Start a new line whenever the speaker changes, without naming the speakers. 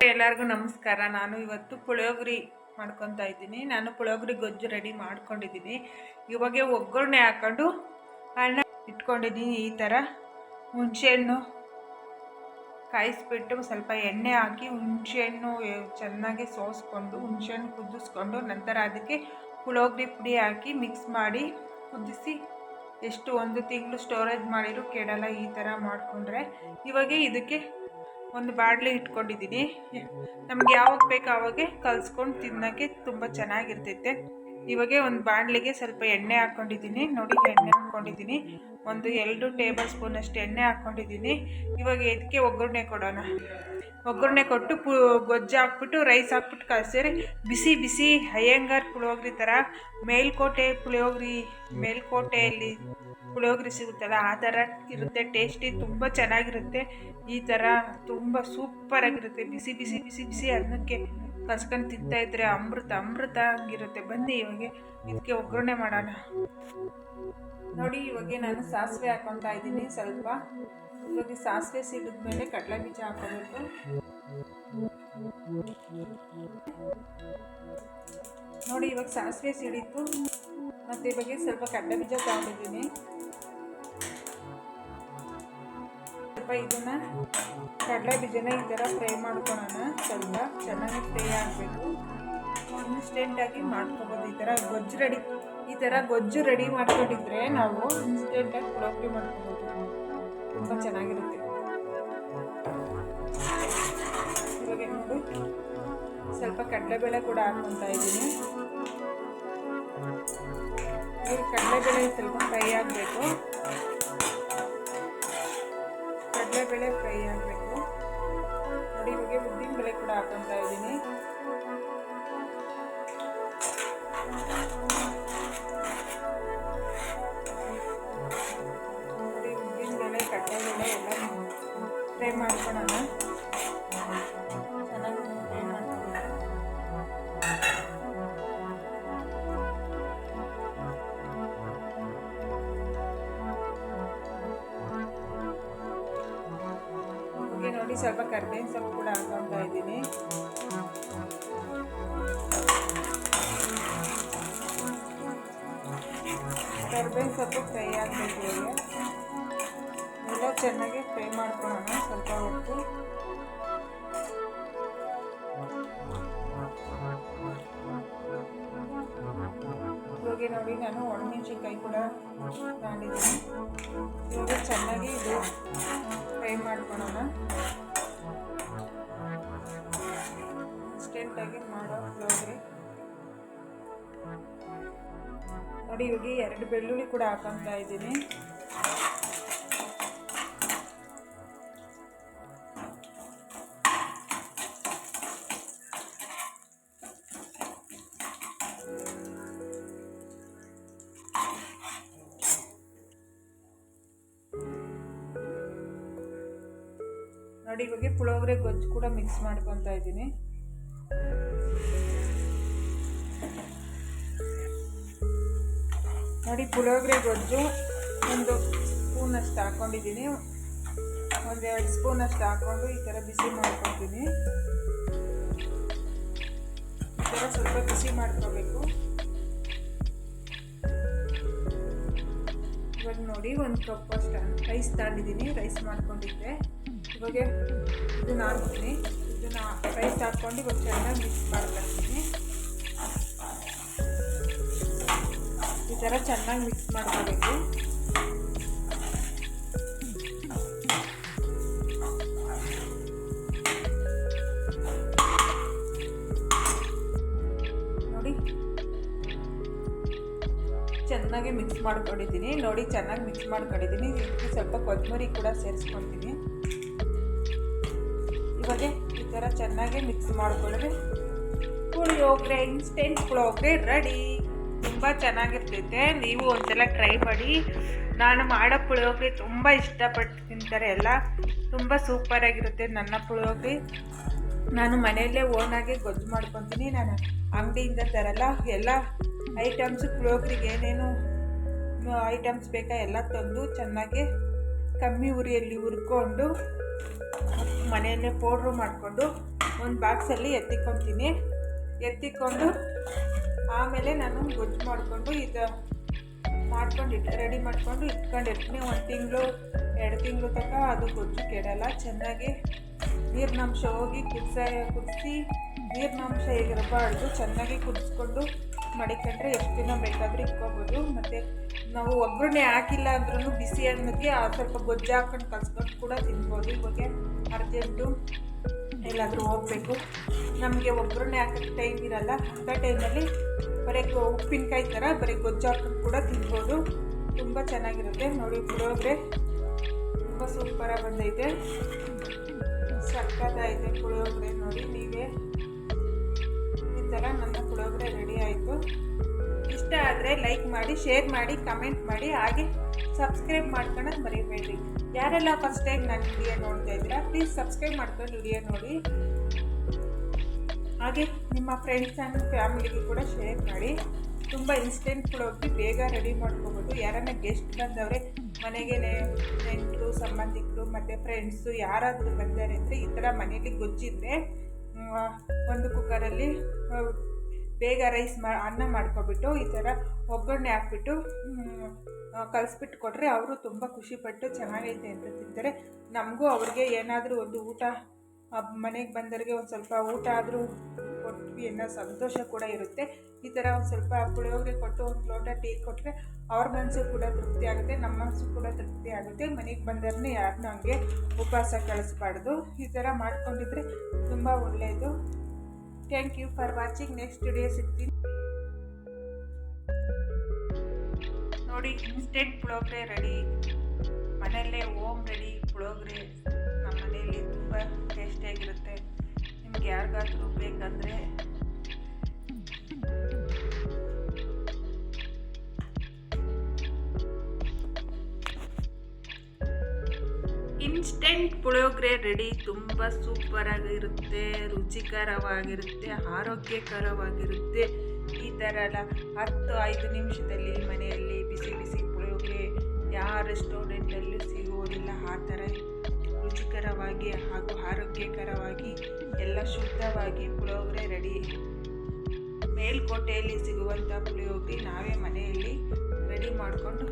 ಎಲ್ಲರಿಗೂ ನಮಸ್ಕಾರ. ನಾನು ಇವತ್ತು ಪುಳಿಯೋಗ್ರಿ ಮಾಡ್ಕೊತಾ ಇದ್ದೀನಿ. ನಾನು ಪುಳಿಯೋಗ್ರಿ ಗೊಜ್ಜು ರೆಡಿ ಮಾಡ್ಕೊಂಡಿದ್ದೀನಿ. ಇವಾಗೆ ಒಗ್ಗರಣೆ ಹಾಕೊಂಡು ಅನ್ನ ಇಟ್ಕೊಂಡಿದ್ದೀನಿ ಈ ಥರ ಹುಣಸೆಹಣ್ಣು ಕಾಯಿಸ್ಬಿಟ್ಟು ಸ್ವಲ್ಪ ಎಣ್ಣೆ ಹಾಕಿ ಹುಣಸೆಹಣ್ಣು ಚೆನ್ನಾಗಿ ಸೋಸ್ಕೊಂಡು, ಹುಣಸೆಹಣ್ಣು ಕುದಿಸ್ಕೊಂಡು ನಂತರ ಅದಕ್ಕೆ ಪುಳೋಗ್ರಿ ಪುಡಿ ಹಾಕಿ ಮಿಕ್ಸ್ ಮಾಡಿ ಕುದಿಸಿ ಎಷ್ಟು ಒಂದು ತಿಂಗಳು ಸ್ಟೋರೇಜ್ ಮಾಡಿರೂ ಕೆಡಲ್ಲ ಈ ಥರ ಮಾಡಿಕೊಂಡ್ರೆ. ಇವಾಗ ಇದಕ್ಕೆ ಒಂದು ಬಾಣಲೆ ಇಟ್ಕೊಂಡಿದ್ದೀನಿ. ನಮ್ಗೆ ಯಾವಾಗ ಬೇಕು ಆವಾಗೆ ಕಲ್ಸ್ಕೊಂಡು ತಿನ್ನೋಕ್ಕೆ ತುಂಬ ಚೆನ್ನಾಗಿರ್ತೈತೆ. ಇವಾಗ ಒಂದು ಬಾಣಲಿಗೆ ಸ್ವಲ್ಪ ಎಣ್ಣೆ ಹಾಕ್ಕೊಂಡಿದ್ದೀನಿ ನೋಡಿ, ಎಣ್ಣೆ ಹಾಕ್ಕೊಂಡಿದ್ದೀನಿ ಒಂದು ಎರಡು ಟೇಬಲ್ ಸ್ಪೂನ್ ಅಷ್ಟು ಎಣ್ಣೆ ಹಾಕ್ಕೊಂಡಿದ್ದೀನಿ ಇವಾಗ ಇದಕ್ಕೆ ಒಗ್ಗರಣೆ ಕೊಡೋಣ? ಒಗ್ಗರಣೆ ಕೊಟ್ಟು ಪು, ಗೊಜ್ಜು ಹಾಕ್ಬಿಟ್ಟು, ರೈಸ್ ಹಾಕ್ಬಿಟ್ಟು ಕಲಸಿರಿ ಬಿಸಿ ಬಿಸಿ ಅಯ್ಯಂಗಾರ್ ಪುಳಿಯೋಗರೆ ಥರ ಮೇಲ್ಕೋಟೆ ಪುಳಿಯೋಗ್ರಿ, ಮೇಲ್ಕೋಟೆಯಲ್ಲಿ ಪುಳಿಯೋಗ್ರಿ ಸಿಗುತ್ತಲ್ಲ, ಆ ಥರ ಇರುತ್ತೆ. ಟೇಸ್ಟಿ ತುಂಬ ಚೆನ್ನಾಗಿರುತ್ತೆ. ಈ ಥರ ತುಂಬ ಸೂಪರಾಗಿರುತ್ತೆ. ಬಿಸಿ ಬಿಸಿ ಬಿಸಿ ಬಿಸಿ ಅನ್ನಕ್ಕೆ ಕಸ್ಕೊಂಡು ತಿಂತಾಯಿದ್ರೆ ಅಮೃತ ಅಮೃತ ಆಗಿರುತ್ತೆ. ಬನ್ನಿ ಇವಾಗ. ಇದಕ್ಕೆ ಒಗ್ಗರಣೆ ಮಾಡೋಣ. ನೋಡಿ, ಇವಾಗ ನಾನು ಸಾಸಿವೆ ಹಾಕೊತಾ ಇದ್ದೀನಿ ಸ್ವಲ್ಪ. ಇವಾಗ ಸಾಸಿವೆ ಸಿಡಿದ ಮೇಲೆ ಕಡಲೆ ಬೀಜ ಹಾಕೋಬೇಕು ನೋಡಿ, ಇವಾಗ ಸಾಸಿವೆ ಸಿಡಿತು ಮತ್ತು ಇವಾಗ ಸ್ವಲ್ಪ ಕಡಲೆ ಬೀಜ ತಗೊಂಡಿದ್ದೀನಿ. ಸ್ವಲ್ಪ ಇದನ್ನು ಕಡಲೆ ಬೀಜನ ಈ ಥರ ಫ್ರೈ ಮಾಡ್ಕೊಳ್ಳೋಣ ಸ್ವಲ್ಪ ಚೆನ್ನಾಗಿ ಫ್ರೈ ಆಗಬೇಕು. ಇನ್ಸ್ಟೆಂಟಾಗಿ ಮಾಡ್ಕೊಬೋದು ಈ ಥರ ಗೊಜ್ಜು ರೆಡಿ. ಈ ಥರ ಗೊಜ್ಜು ರೆಡಿ ಮಾಡ್ಕೊಂಡಿದ್ರೆ ನಾವು ಇನ್ಸ್ಟೆಂಟಾಗಿ ಪುಳೋಗ್ರಿ ಮಾಡ್ಕೊಬೋದು. ತುಂಬ ಚೆನ್ನಾಗಿರುತ್ತೆ. ಇವಾಗ ನೋಡಿ. ಸ್ವಲ್ಪ ಕಡಲೆಬೇಳೆ ಕೂಡ ಹಾಕ್ಕೊತಾ ಇದ್ದೀನಿ. ಕಡಲೆಬೇಳೆ ಸ್ವಲ್ಪ ಫ್ರೈ ಆಗಬೇಕು. ಕಡಲೆಬೇಳೆ ಫ್ರೈ ಆಗಬೇಕು. ನೋಡಿ ಇವಾಗ ಉದ್ದಿನ ಬೇಳೆ ಕೂಡ ಹಾಕೊತಾ ಇದ್ದೀನಿ. ನೋಡಿ, ಉದ್ದಿನ ಬೇಳೆ ಕಡಲೆಬೇಳೆ ಎಲ್ಲ ಫ್ರೈ ಮಾಡ್ಕೊಳ್ಳೋಣ. ಹೀಗೆ ಸ್ವಲ್ಪ ಕರ್ಬೇವಿನ ಸೊಪ್ಪು ಕೂಡ ಹಾಕೊತಾ ಇದ್ದೀನಿ. ಕರ್ಬೇವಿನ ಸೊಪ್ಪು ಫ್ರೈ ಆಗಬೇಕು ಎಲ್ಲ ಚೆನ್ನಾಗಿ ಫ್ರೈ ಮಾಡ್ಕೊಳ್ಳೋಣ, ಸ್ವಲ್ಪ ಹೊತ್ತು. ಇವಾಗ ನೋಡಿ, ನಾನು ಒಣಮೆಣಸಿನ್ಕಾಯಿ ಕೂಡ ಮಾಡಿದ್ದೀನಿ. ಇವಾಗ ಚೆನ್ನಾಗಿ ಇದು ಫ್ರೈ ಮಾಡ್ಕೊಳ್ಳೋಣ ಇನ್ಸ್ಟೆಂಟಾಗಿ ಮಾಡೋ ಫ್ಲೋರಿ ನೋಡಿ ಇವಾಗ ಎರಡು ಬೆಳ್ಳುಳ್ಳಿ ಕೂಡ ಹಾಕೊತಾ ಇದ್ದೀನಿ. ನೋಡಿ, ಇವಾಗ ಪುಳೋಗ್ರೆ ಗೊಜ್ಜು ಕೂಡ ಮಿಕ್ಸ್ ಮಾಡ್ಕೊತಾ ಇದ್ದೀನಿ. ನೋಡಿ, ಪುಳೋಗ್ರೆ ಗೊಜ್ಜು ಒಂದು ಸ್ಪೂನಷ್ಟು ಹಾಕ್ಕೊಂಡಿದ್ದೀನಿ ಒಂದೆರಡು ಸ್ಪೂನಷ್ಟು ಹಾಕ್ಕೊಂಡು ಈ ಥರ ಬಿಸಿ ಮಾಡ್ಕೊತೀನಿ. ಈ ಥರ ಸ್ವಲ್ಪ ಬಿಸಿ ಮಾಡ್ಕೋಬೇಕು. ಇವಾಗ ನೋಡಿ, ಒಂದು ಕಪ್ ಅಷ್ಟು ರೈಸ್ ತಾಂಡಿದ್ದೀನಿ ರೈಸ್ ಮಾಡ್ಕೊಂಡಿದ್ದೆ. ಇವಾಗ ಇದನ್ನ ಹಾಕ್ತೀನಿ ಇದನ್ನ ರೈಸ್ ಹಾಕ್ಕೊಂಡು ಇವಾಗ ಚೆನ್ನಾಗಿ ಮಿಕ್ಸ್ ಮಾಡ್ಕೊಳ್ತೀನಿ ಈ ಥರ ಚೆನ್ನಾಗಿ ಮಿಕ್ಸ್ ಮಾಡ್ಕೋಬೇಕು. ಚೆನ್ನಾಗಿ ಮಿಕ್ಸ್ ಮಾಡ್ಕೊಂಡಿದ್ದೀನಿ. ನೋಡಿ, ಚೆನ್ನಾಗಿ ಮಿಕ್ಸ್ ಮಾಡ್ಕೊಂಡಿದ್ದೀನಿ. ಇದಕ್ಕೆ ಸ್ವಲ್ಪ ಕೊತ್ತಂಬರಿ ಕೂಡ ಸೇರಿಸ್ಕೊತೀನಿ ಇವಾಗ ಈ ಥರ ಚೆನ್ನಾಗಿ ಮಿಕ್ಸ್ ಮಾಡ್ಕೊಂಡ್ರೆ ಪುಳಿಯೋಗರೆ ಇನ್ಸ್ಟೆಂಟ್ ಪುಳಿಯೋಗರೆ ರೆಡಿ ತುಂಬ ಚೆನ್ನಾಗಿರ್ತೈತೆ. ನೀವು ಒಂದ್ಸಲ ಟ್ರೈ ಮಾಡಿ. ನಾನು ಮಾಡೋ ಪುಳಿಯೋಗರೆ ತುಂಬ ಇಷ್ಟಪಟ್ಟು ತಿಂತಾರೆ ಎಲ್ಲ ತುಂಬ ಸೂಪರಾಗಿರುತ್ತೆ ನನ್ನ ಪುಳಿಯೋಗರೆ. ನಾನು ಮನೆಯಲ್ಲೇ ಓನಾಗಿ ಗೊಜ್ಜು ಮಾಡ್ಕೊತೀನಿ. ನಾನು ಅಂಗಡಿಯಿಂದ ತರಲ್ಲ. ಎಲ್ಲ ಐಟಮ್ಸ್ ಪುಳಿಯೋಗ್ರಿಗೆ ಏನೇನು ಐಟಮ್ಸ್ ಬೇಕಾ ಎಲ್ಲ ತಂದು ಚೆನ್ನಾಗಿ ಕಮ್ಮಿ ಉರಿಯಲ್ಲಿ ಹುರ್ಕೊಂಡು ಮನೆಯಲ್ಲೇ ಪೌಡ್ರು ಮಾಡಿಕೊಂಡು ಒಂದು ಬಾಕ್ಸಲ್ಲಿ ಎತ್ತಿಕೊತೀನಿ ಎತ್ತಿಕೊಂಡು ಆಮೇಲೆ ನಾನು ಗೊಜ್ಜು ಮಾಡಿಕೊಂಡು ಇದು ಮಾಡ್ಕೊಂಡು ಇಟ್ಟು ರೆಡಿ ಮಾಡಿಕೊಂಡು ಇಟ್ಕೊಂಡಿರ್ತೀನಿ. ಒಂದು ತಿಂಗಳು, ಎರಡು ತಿಂಗಳು ತನಕ ಅದು ಗೊಜ್ಜು ಕೆಡಲ್ಲ. ಚೆನ್ನಾಗಿ ನೀರಿನಂಶ ಹೋಗಿ ಕುದಿಸ ಕುದಿಸಿ, ನೀರಿನಂಶ ಹೇಗಿರಬಾರ್ದು, ಚೆನ್ನಾಗಿ ಕುದಿಸ್ಕೊಂಡು ಮಡಿಕೊಂಡ್ರೆ ಎಷ್ಟು ದಿನ ಬೇಕಾದರೂ ಇಟ್ಕೋಬೋದು. ಮತ್ತು ನಾವು ಒಗ್ಗರಣೆ ಹಾಕಿಲ್ಲ ಅಂದ್ರೂ ಬಿಸಿ ಅನ್ನಕ್ಕೆ ಆ ಸ್ವಲ್ಪ ಗೊಜ್ಜು ಹಾಕೊಂಡು ಕಲ್ಸ್ಕೊಂಡು ಕೂಡ ತಿನ್ಬೋದು. ಇವಾಗ ಅರ್ಜೆಂಟು ಎಲ್ಲಾದರೂ ಹೋಗ್ಬೇಕು. ನಮಗೆ ಒಗ್ಗರಣೆ ಹಾಕೋಕ್ಕೆ ಟೈಮ್ ಇರಲ್ಲ. ಅಂಥ ಟೈಮಲ್ಲಿ ಬರೀ ಉಪ್ಪಿನಕಾಯಿ ಥರ ಬರೀ ಗೊಜ್ಜು ಹಾಕೊಂಡು ಕೂಡ ತಿನ್ಬೋದು. ತುಂಬ ಚೆನ್ನಾಗಿರುತ್ತೆ. ನೋಡಿ ಪುಳಿಯೋಗರೆ ತುಂಬ ಸೂಪರಾಗಿ ಬಂದೈತೆ. ಸಕ್ಕತ್ತಾಗಿದೆ ಪುಳಿಯೋಗರೆ ನೋಡಿ ನೀವೇ. ಈ ಥರ ನನ್ನ ಪುಳಿಯೋಗರೆ ರೆಡಿ ಆಯಿತು. ಇಷ್ಟ ಆದರೆ ಲೈಕ್ ಮಾಡಿ ಶೇರ್ ಮಾಡಿ ಕಮೆಂಟ್ ಮಾಡಿ, ಹಾಗೆ ಸಬ್ಸ್ಕ್ರೈಬ್ ಮಾಡ್ಕೊಳ್ಳೋದು ಮರಿಬೇಡಿ ಯಾರೆಲ್ಲ ಫಸ್ಟ್ ಟೈಮ್ ನನ್ನ ವಿಡಿಯೋ ನೋಡ್ತಾ ಇದ್ದೀರಾ ಪ್ಲೀಸ್ ಸಬ್ಸ್ಕ್ರೈಬ್ ಮಾಡ್ಕೊಂಡು ವಿಡಿಯೋ ನೋಡಿ. ಹಾಗೆ ನಿಮ್ಮ ಫ್ರೆಂಡ್ಸ್ ಆ್ಯಂಡ್ ಫ್ಯಾಮಿಲಿಗೆ ಕೂಡ ಶೇರ್ ಮಾಡಿ. ತುಂಬ ಇನ್ಸ್ಟೆಂಟ್ ಹೋಗಿ ಬೇಗ ರೆಡಿ ಮಾಡ್ಕೋಬೋದು. ಯಾರನ್ನ ಗೆಸ್ಟ್ ಬಂದವರೇ ಮನೆಗೆ ನೆಂಟರು ಸಂಬಂಧಿಕರು, ಮತ್ತು ಫ್ರೆಂಡ್ಸು ಯಾರಾದರೂ ಬಂದಾರೆ ಅಂದರೆ ಈ ಥರ ಮನೇಲಿ ಗೊಜ್ಜಿದ್ರೆ ಒಂದು ಕುಕ್ಕರಲ್ಲಿ ಬೇಗ ರೈಸ್ ಮಾ, ಅನ್ನ ಮಾಡ್ಕೊಬಿಟ್ಟು ಈ ಥರ ಒಗ್ಗರಣೆ ಹಾಕ್ಬಿಟ್ಟು ಕಲಿಸ್ಬಿಟ್ಟು ಕೊಟ್ಟರೆ ಅವರು ತುಂಬ ಖುಷಿಪಟ್ಟು ಚೆನ್ನಾಗೈತೆ ಅಂತ ತಿಂತಾರೆ. ನಮಗೂ ಅವ್ರಿಗೆ ಏನಾದರೂ ಒಂದು ಊಟ ಮನೆಗೆ ಬಂದವರಿಗೆ ಒಂದು ಸ್ವಲ್ಪ ಊಟ ಆದರೂ ಕೊಟ್ವಿ ಅನ್ನೋ ಸಂತೋಷ ಕೂಡ ಇರುತ್ತೆ. ಈ ಥರ ಒಂದು ಸ್ವಲ್ಪ ಪುಳಿಯೋಗರೆ ಕೊಟ್ಟು, ಒಂದು ಲೋಟ ಟೀ ಕೊಟ್ಟರೆ ಅವ್ರ ಮನಸ್ಸು ಕೂಡ ತೃಪ್ತಿ ಆಗುತ್ತೆ ನಮ್ಮ ಮನಸ್ಸು ಕೂಡ ತೃಪ್ತಿ ಆಗುತ್ತೆ. ಮನೆಗೆ ಬಂದವ್ರನ್ನೇ ಯಾರನ್ನೂ ಹಂಗೆ ಉಪವಾಸ ಕಳಿಸ್ಬಾರ್ದು. ಈ ಥರ ಮಾಡ್ಕೊಂಡಿದ್ರೆ ತುಂಬ ಒಳ್ಳೆಯದು thank you for watching next video ಸಿಗ್ತೀನಿ ನೋಡಿ ಇನ್ಸ್ಟೆಂಟ್ ಪುಳೋಗ್ರೆ ರೆಡಿ ಮನೆಯಲ್ಲೇ ಓಮ್ ರೆಡಿ ಪುಳೋಗ್ರೆ ನಮ್ಮ ಮನೆಯಲ್ಲಿ ತುಂಬ ಟೇಸ್ಟಿಯಾಗಿರುತ್ತೆ ನಿಮ್ಗೆ ಯಾರಿಗಾದರೂ ಬೇಕಂದರೆ ಪುಳಿಯೋಗರೆ ರೆಡಿ ತುಂಬ ಸೂಪರಾಗಿರುತ್ತೆ, ರುಚಿಕರವಾಗಿರುತ್ತೆ, ಆರೋಗ್ಯಕರವಾಗಿರುತ್ತೆ. ಈ ಥರ ಎಲ್ಲ ಹತ್ತು ಐದು ನಿಮಿಷದಲ್ಲಿ ಮನೆಯಲ್ಲಿ ಬಿಸಿ ಬಿಸಿ ಪುಳಿಯೋಗರೆ ಯಾವ ರೆಸ್ಟೋರೆಂಟಲ್ಲೂ ಸಿಗೋದಿಲ್ಲ. ಆ ಥರ ರುಚಿಕರವಾಗಿ ಹಾಗೂ ಆರೋಗ್ಯಕರವಾಗಿ ಎಲ್ಲ ಶುದ್ಧವಾಗಿ ಪುಳಿಯೋಗರೆ ರೆಡಿ. ಮೇಲ್ಕೋಟೆಯಲ್ಲಿ ಸಿಗುವಂಥ ಪುಳಿಯೋಗರೆ ನಾವೇ ಮನೆಯಲ್ಲಿ ರೆಡಿ ಮಾಡಿಕೊಂಡು